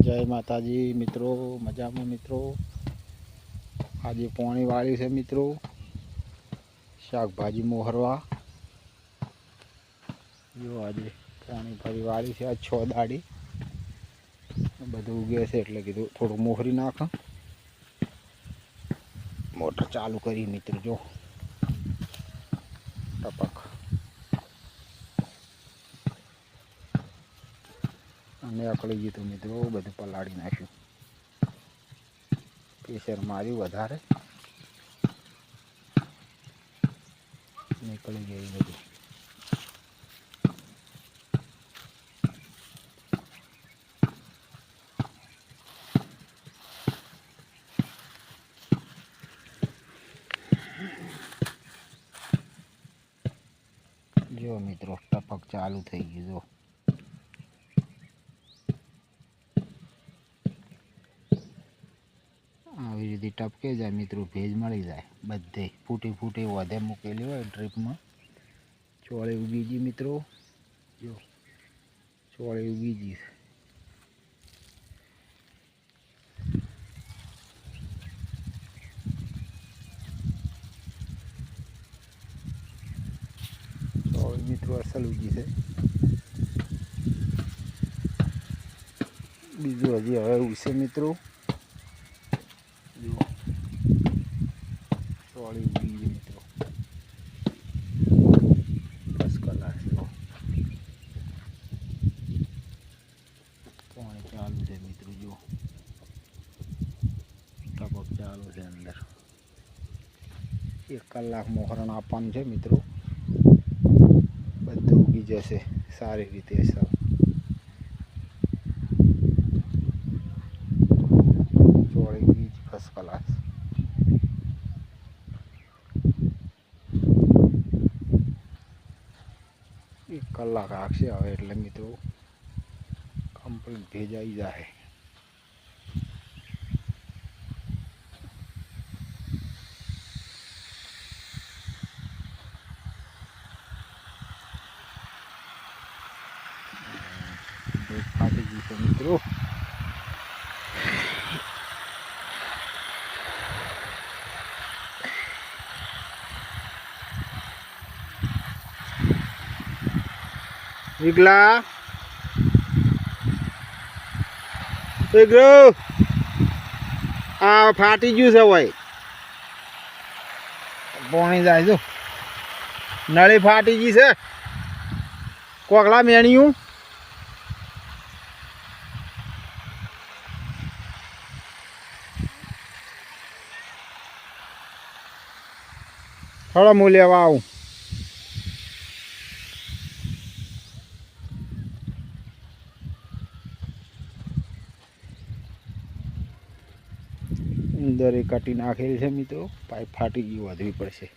જય માતાજી મિત્રો મજામાં મિત્રો આજે પોણી વાળી છે મિત્રો શાકભાજી મોહરવા જો આજે પોણી ફરી વાળી છે આ છ દાડી બધું ઉગે છે એટલે કીધું થોડું મોહરી નાખ મોટર ચાલુ કરી મિત્રો જો ટપક અને અકળી ગયું હતું મિત્રો બધું પલાળી નાખ્યું. પ્રેશર માર્યું વધારે. નીકળી ગયું બધું. જો મિત્રો, ટપક ચાલુ થઈ ગયું, જો. આવી રીતે ટપકે જાય મિત્રો ભેજ મળી જાય બધે ફૂટી ફૂટી વધે મૂકેલી હોય ડ્રીપમાં ચોળી ઉગી ગઈ મિત્રો જો ચોળી ઉગી ગઈ છે. ચોળી મિત્રો અસલ ઉગી છે બીજું હજી હવે ઉગશે મિત્રો ચોળી ઉગી ગઈ મિત્રો બસ કલાક જો પાણી ચાલુ છે મિત્રો જો ટપક ચાલુ છે અંદર એક કલાક મોહરણ આપવાનું છે મિત્રો બધું ઉગી જશે સારી રીતે સર કલાક રાખશે હવે એટલે મિત્રો કમ્પ્લીટ ભેજાઈ જાય ફાટી ગઈ મિત્રો. વિગલા વિગલો આ ફાટી ગયું છે ભાઈ. પોણી જાય જો. નળી ફાટી ગઈ છે. કોકલા મેણિયું. હળો હું આવું. અંદર એ કાઢી નાખેલ છે મિત્રો પાઇપ ફાટી ગયું વધવી પડશે.